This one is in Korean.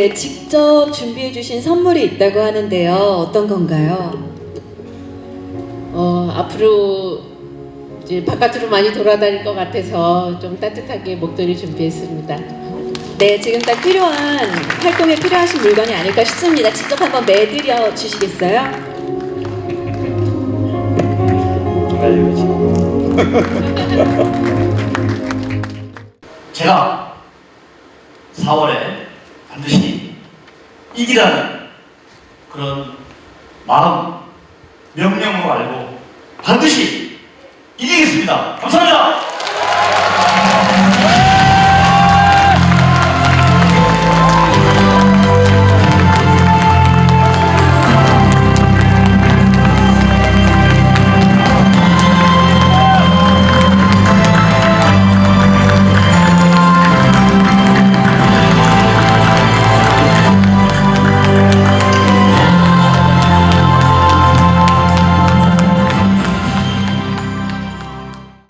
네, 직접 준비해 주신 선물이 있다고 하는데요. 어떤 건가요? 어, 앞으로 이제 바깥으로 많이 돌아다닐 것 같아서 좀 따뜻하게 목도리 준비했습니다. 네, 지금 딱 필요한 활동에 필요하신 물건이 아닐까 싶습니다. 직접 한번 매드려 주시겠어요? 제가 4월에 반드시 이기라는 그런 마음, 명령으로 알고 반드시 이기겠습니다. 감사합니다.